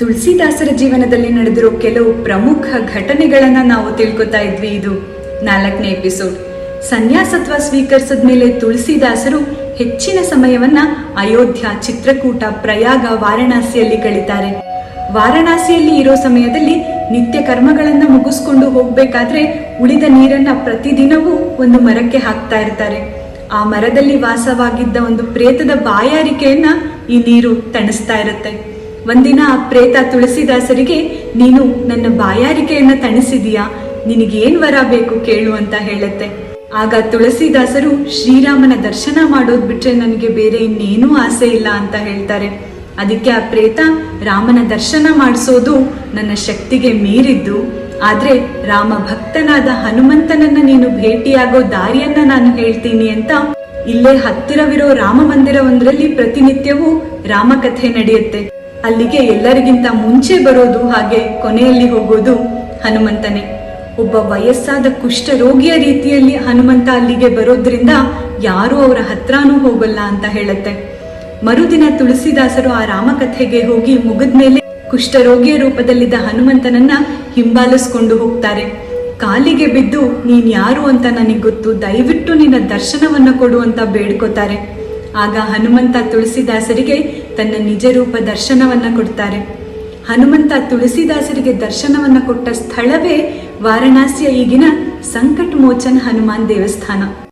ತುಳಸಿದಾಸರ ಜೀವನದಲ್ಲಿ ನಡೆದಿರೋ ಕೆಲವು ಪ್ರಮುಖ ಘಟನೆಗಳನ್ನ ನಾವು ತಿಳ್ಕೊತಾ ಇದ್ವಿ ಇದು. ನಾಲ್ಕನೇ ಎಪಿಸೋಡ್. ಸನ್ಯಾಸತ್ವ ಸ್ವೀಕರಿಸಿದ ಮೇಲೆ ತುಳಸಿದಾಸರು ಹೆಚ್ಚಿನ ಸಮಯವನ್ನ ಅಯೋಧ್ಯ ಚಿತ್ರಕೂಟ ಪ್ರಯಾಗ ವಾರಣಾಸಿಯಲ್ಲಿ ಕಳೀತಾರೆ. ವಾರಣಾಸಿಯಲ್ಲಿ ಇರೋ ಸಮಯದಲ್ಲಿ ನಿತ್ಯ ಕರ್ಮಗಳನ್ನ ಮುಗಿಸ್ಕೊಂಡು ಹೋಗ್ಬೇಕಾದ್ರೆ ಉಳಿದ ನೀರನ್ನ ಪ್ರತಿದಿನವೂ ಒಂದು ಮರಕ್ಕೆ ಹಾಕ್ತಾ ಇರ್ತಾರೆ. ಆ ಮರದಲ್ಲಿ ವಾಸವಾಗಿದ್ದ ಒಂದು ಪ್ರೇತದ ಬಾಯಾರಿಕೆಯನ್ನ ಈ ನೀರು ತಣಿಸ್ತಾ ಇರುತ್ತೆ. ಒಂದಿನ ಪ್ರೇತ ತುಳಸಿದಾಸರಿಗೆ, ನೀನು ನನ್ನ ಬಾಯಾರಿಕೆಯನ್ನ ತಣಿಸಿದೀಯಾ? ನಿನಗೇನ್ ವರ ಬೇಕು ಕೇಳು ಅಂತ ಹೇಳುತ್ತೆ. ಆಗ ತುಳಸಿದಾಸರು ಶ್ರೀರಾಮನ ದರ್ಶನ ಮಾಡೋದ್ ಬಿಟ್ರೆ ನನಗೆ ಬೇರೆ ಇನ್ನೇನೂ ಆಸೆ ಇಲ್ಲ ಅಂತ ಹೇಳ್ತಾರೆ. ಅದಕ್ಕೆ ಆ ಪ್ರೇತ ರಾಮನ ದರ್ಶನ ಮಾಡಿಸೋದು ನನ್ನ ಶಕ್ತಿಗೆ ಮೀರಿದ್ದು. ಆದ್ರೆ ರಾಮ ಭಕ್ತನಾದ ಹನುಮಂತನನ್ನ ನೀನು ಭೇಟಿಯಾಗೋ ದಾರಿಯನ್ನ ನಾನು ಹೇಳ್ತೀನಿ ಅಂತ ಇಲ್ಲೇ ಹತ್ತಿರವಿರೋ ರಾಮ ಮಂದಿರ ಒಂದರಲ್ಲಿ ಪ್ರತಿನಿತ್ಯವೂ ರಾಮಕಥೆ ನಡೆಯುತ್ತೆ. ಅಲ್ಲಿಗೆ ಎಲ್ಲರಿಗಿಂತ ಮುಂಚೆ ಬರೋದು ಹಾಗೆ ಕೊನೆಯಲ್ಲಿ ಹೋಗೋದು ಹನುಮಂತನೇ. ಒಬ್ಬ ವಯಸ್ಸಾದ ಕುಷ್ಠರೋಗಿಯ ರೀತಿಯಲ್ಲಿ ಹನುಮಂತ ಅಲ್ಲಿಗೆ ಬರೋದ್ರಿಂದ ಯಾರೂ ಅವರ ಹತ್ರನೂ ಹೋಗಲ್ಲ ಅಂತ ಹೇಳುತ್ತೆ. ಮರುದಿನ ತುಳಸಿದಾಸರು ಆ ರಾಮಕಥೆಗೆ ಹೋಗಿ ಮುಗಿದ್ಮೇಲೆ ಕುಷ್ಠರೋಗಿಯ ರೂಪದಲ್ಲಿದ್ದ ಹನುಮಂತನನ್ನ ಹಿಂಬಾಲಿಸ್ಕೊಂಡು ಹೋಗ್ತಾರೆ. ಕಾಲಿಗೆ ಬಿದ್ದು ನೀನ್ ಯಾರು ಅಂತ ನನಗೆ ಗೊತ್ತು, ದಯವಿಟ್ಟು ನಿನ್ನ ದರ್ಶನವನ್ನ ಕೊಡು ಅಂತ ಬೇಡ್ಕೋತಾರೆ. ಆಗ ಹನುಮಂತ ತುಳಸಿದಾಸರಿಗೆ ತನ್ನ ನಿಜ ರೂಪ ದರ್ಶನವನ್ನ ಕೊಡ್ತಾರೆ. ಹನುಮಂತ ತುಳಸಿದಾಸರಿಗೆ ದರ್ಶನವನ್ನ ಕೊಟ್ಟ ಸ್ಥಳವೇ ವಾರಣಾಸಿಯ ಈಗಿನ ಸಂಕಟ್ ಮೋಚನ್ ಹನುಮಾನ್ ದೇವಸ್ಥಾನ.